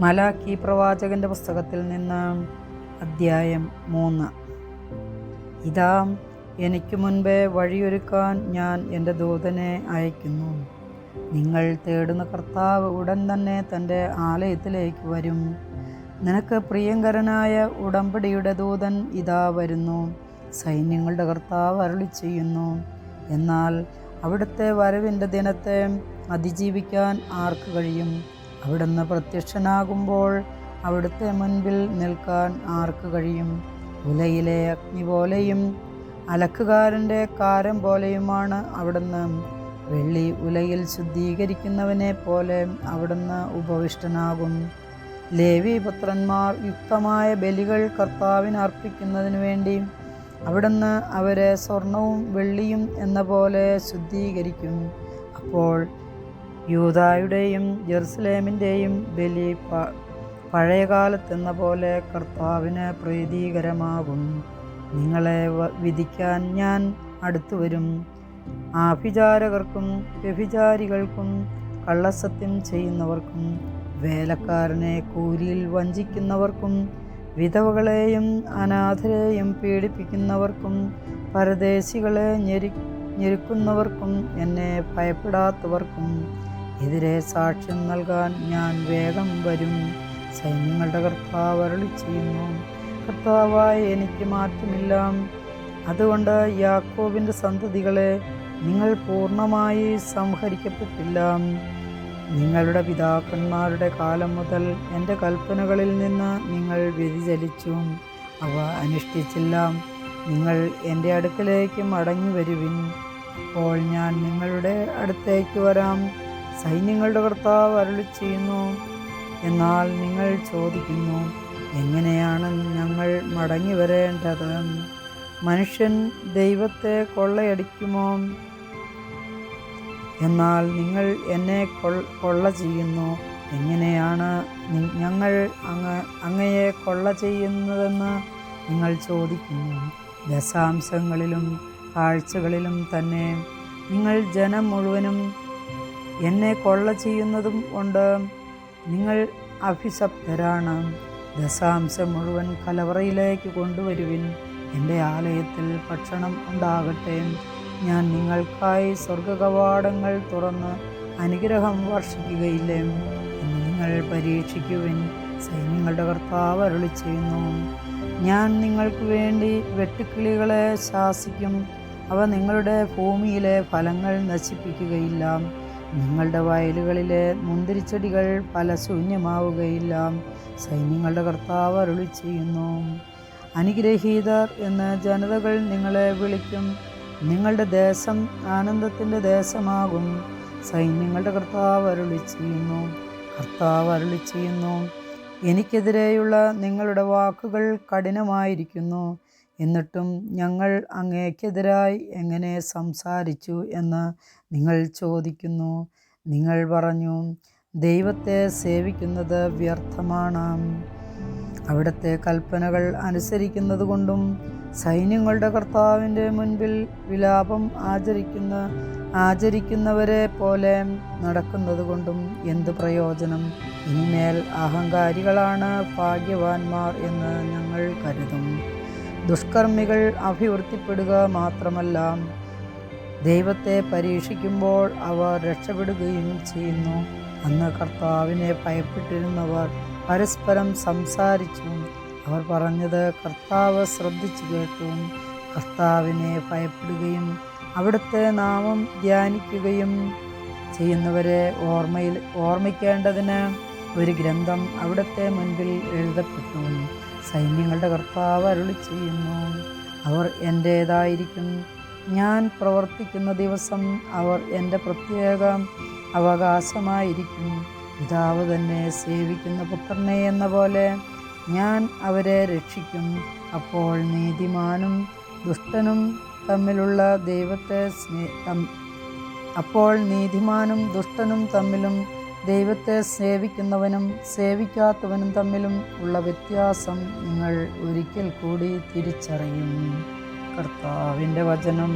മലാക്കി പ്രവാചകന്റെ പുസ്തകത്തിൽ നിന്ന് അദ്ധ്യായം മൂന്ന്. ഇതാ എനിക്ക് മുൻപേ വഴിയൊരുക്കാൻ ഞാൻ എന്റെ ദൂതനെ അയക്കുന്നു. നിങ്ങൾ തേടുന്ന കർത്താവ് ഉടൻ തന്നെ തന്റെ ആലയത്തിലേക്ക് വരും. നിനക്ക് പ്രിയങ്കരനായ ഉടമ്പടിയുടെ ദൂതൻ ഇതാ വരുന്നു. സൈന്യങ്ങളുടെ കർത്താവ് അരുളി ചെയ്യുന്നു. എന്നാൽ അവിടുത്തെ വരവിന്റെ ദിനത്തെ അതിജീവിക്കാൻ ആർക്ക് കഴിയും? അവിടുന്ന് പ്രത്യക്ഷനാകുമ്പോൾ അവിടുത്തെ മുൻപിൽ നിൽക്കാൻ ആർക്ക് കഴിയും? ഉലയിലെ അഗ്നി പോലെയും അലക്കുകാരന്റെ കാരം പോലെയുമാണ് അവിടുന്ന്. വെള്ളി ഉലയിൽ ശുദ്ധീകരിക്കുന്നവനെ പോലെ അവിടുന്ന് ഉപവിഷ്ടനാകും. ലേവി പുത്രന്മാർ യുക്തമായ ബലികൾ കർത്താവിന് അർപ്പിക്കുന്നതിന് വേണ്ടി അവിടുന്ന് അവരെ സ്വർണവും വെള്ളിയും എന്ന പോലെ ശുദ്ധീകരിക്കും. അപ്പോൾ യൂതായുടെയും ജെറുസലേമിന്റെയും ബലി പ പഴയകാലത്തെന്ന പോലെ കർത്താവിന് പ്രീതികരമാകും. നിങ്ങളെ വിധിക്കാൻ ഞാൻ അടുത്തു വരും. ആഭിചാരകർക്കും വ്യഭിചാരികൾക്കും കള്ളസത്യം ചെയ്യുന്നവർക്കും വേലക്കാരനെ കൂലിയിൽ വഞ്ചിക്കുന്നവർക്കും വിധവകളെയും അനാഥരെയും പീഡിപ്പിക്കുന്നവർക്കും പരദേശികളെ ഞെരി ഞെരുക്കുന്നവർക്കും എന്നെ ഭയപ്പെടാത്തവർക്കും എതിരെ സാക്ഷ്യം നൽകാൻ ഞാൻ വേഗം വരും. സൈന്യങ്ങളുടെ കർത്താവ് അരളി ചെയ്യുന്നു. കർത്താവായി എനിക്ക് മാറ്റമില്ല. അതുകൊണ്ട് യാക്കോബിന്റെ സന്തതികളെ നിങ്ങൾ പൂർണമായി സംഹരിക്കപ്പെട്ടില്ല. നിങ്ങളുടെ പിതാക്കന്മാരുടെ കാലം മുതൽ എന്റെ കൽപ്പനകളിൽ നിന്ന് നിങ്ങൾ വ്യതിചലിച്ചു. അവ അനുഷ്ഠിച്ചില്ല. നിങ്ങൾ എന്റെ അടുക്കലേക്ക് മടങ്ങി വരുവിൻ. അപ്പോൾ ഞാൻ നിങ്ങളുടെ അടുത്തേക്ക് വരാം. സൈന്യങ്ങളുടെ കർത്താവ് അരുളി ചെയ്യുന്നു. എന്നാൽ നിങ്ങൾ ചോദിക്കുന്നു എങ്ങനെയാണ് ഞങ്ങൾ മടങ്ങി വരേണ്ടത്? മനുഷ്യൻ ദൈവത്തെ കൊള്ളയടിക്കുമോ? എന്നാൽ നിങ്ങൾ എന്നെ കൊള്ള ചെയ്യുന്നു. എങ്ങനെയാണ് ഞങ്ങൾ അങ്ങ് അങ്ങയെ കൊള്ള ചെയ്യുന്നതെന്ന് നിങ്ങൾ ചോദിക്കുന്നു. ദശാംശങ്ങളിലും കാഴ്ചകളിലും തന്നെ നിങ്ങൾ ജനം മുഴുവനും എന്നെ കൊള്ള ചെയ്യുന്നതും ഉണ്ട്. നിങ്ങൾ അഭിശബ്ദരാണ്. ദശാംശം മുഴുവൻ കലവറയിലേക്ക് കൊണ്ടുവരുവിൻ. എന്റെ ആലയത്തിൽ ഭക്ഷണം ഉണ്ടാകട്ടെ. ഞാൻ നിങ്ങൾക്കായി സ്വർഗകവാടങ്ങൾ തുറന്ന് അനുഗ്രഹം വർഷിക്കുകയില്ലേ? എന്ന് നിങ്ങൾ പരീക്ഷിക്കുവിൻ. സൈന്യങ്ങളുടെ കർത്താവ് അരുളി ചെയ്യുന്നു. ഞാൻ നിങ്ങൾക്ക് വേണ്ടി വെട്ടുക്കിളികളെ ശാസിക്കും. അവ നിങ്ങളുടെ ഭൂമിയിലെ ഫലങ്ങൾ നശിപ്പിക്കുകയില്ല. നിങ്ങളുടെ വയലുകളിലെ മുന്തിരിച്ചെടികൾ പല ശൂന്യമാവുകയില്ല. സൈന്യങ്ങളുടെ കർത്താവ് അരുളി ചെയ്യുന്നു. അനുഗ്രഹീതർ എന്ന് ജനതകൾ നിങ്ങളെ വിളിക്കും. നിങ്ങളുടെ ദേശം ആനന്ദത്തിന്റെ ദേശമാകും. സൈന്യങ്ങളുടെ കർത്താവ് അരുളി ചെയ്യുന്നു. കർത്താവ് അരുളി ചെയ്യുന്നു. എനിക്കെതിരെയുള്ള നിങ്ങളുടെ വാക്കുകൾ കഠിനമായിരിക്കുന്നു. എന്നിട്ടും ഞങ്ങൾ അങ്ങേക്കെതിരായി എങ്ങനെ സംസാരിച്ചു എന്ന് നിങ്ങൾ ചോദിക്കുന്നു. നിങ്ങൾ പറഞ്ഞു ദൈവത്തെ സേവിക്കുന്നത് വ്യർത്ഥമാണ്. അവിടുത്തെ കൽപ്പനകൾ അനുസരിക്കുന്നത് കൊണ്ടും സൈന്യങ്ങളുടെ കർത്താവിന്റെ മുൻപിൽ വിലാപം ആചരിക്കുന്ന ആചരിക്കുന്നവരെ പോലെ നടക്കുന്നത് കൊണ്ടും എന്ത് പ്രയോജനം? ഇനിമേൽ അഹങ്കാരികളാണ് ഭാഗ്യവാന്മാർ എന്ന് ഞങ്ങൾ കരുതും. ദുഷ്കർമ്മികൾ അഭിവൃദ്ധിപ്പെടുക മാത്രമല്ല ദൈവത്തെ പരീക്ഷിക്കുമ്പോൾ അവർ രക്ഷപ്പെടുകയും ചെയ്യുന്നു. അന്ന് കർത്താവിനെ ഭയപ്പെട്ടിരുന്നവർ പരസ്പരം സംസാരിച്ചു. അവർ പറഞ്ഞത് കർത്താവ് ശ്രദ്ധിച്ചു കേട്ടു. കർത്താവിനെ ഭയപ്പെടുകയും അവിടുത്തെ നാമം ധ്യാനിക്കുകയും ചെയ്യുന്നവരെ ഓർമ്മയിൽ ഓർമ്മിക്കേണ്ടതിന് ഒരു ഗ്രന്ഥം അവിടുത്തെ മുൻപിൽ എഴുതപ്പെട്ടു. സൈന്യങ്ങളുടെ കർത്താവ് അരുളി ചെയ്യുന്നു. അവർ എന്റേതായിരിക്കും ഞാൻ പ്രവർത്തിക്കുന്ന ദിവസം അവർ എന്റെ പ്രത്യേക അവകാശമായിരിക്കും. പിതാവ് തന്നെ സേവിക്കുന്ന പുത്രനെ എന്ന പോലെ ഞാൻ അവരെ രക്ഷിക്കും. അപ്പോൾ നീതിമാനും ദുഷ്ടനും തമ്മിലുള്ള ദൈവത്തെ സ്നേഹം അപ്പോൾ നീതിമാനും ദുഷ്ടനും തമ്മിലും ദൈവത്തെ സേവിക്കുന്നവനും സേവിക്കാത്തവനും തമ്മിലും ഉള്ള വ്യത്യാസം നിങ്ങൾ ഒരിക്കൽ കൂടി തിരിച്ചറിയും. കർത്താവിന്റെ വചനം.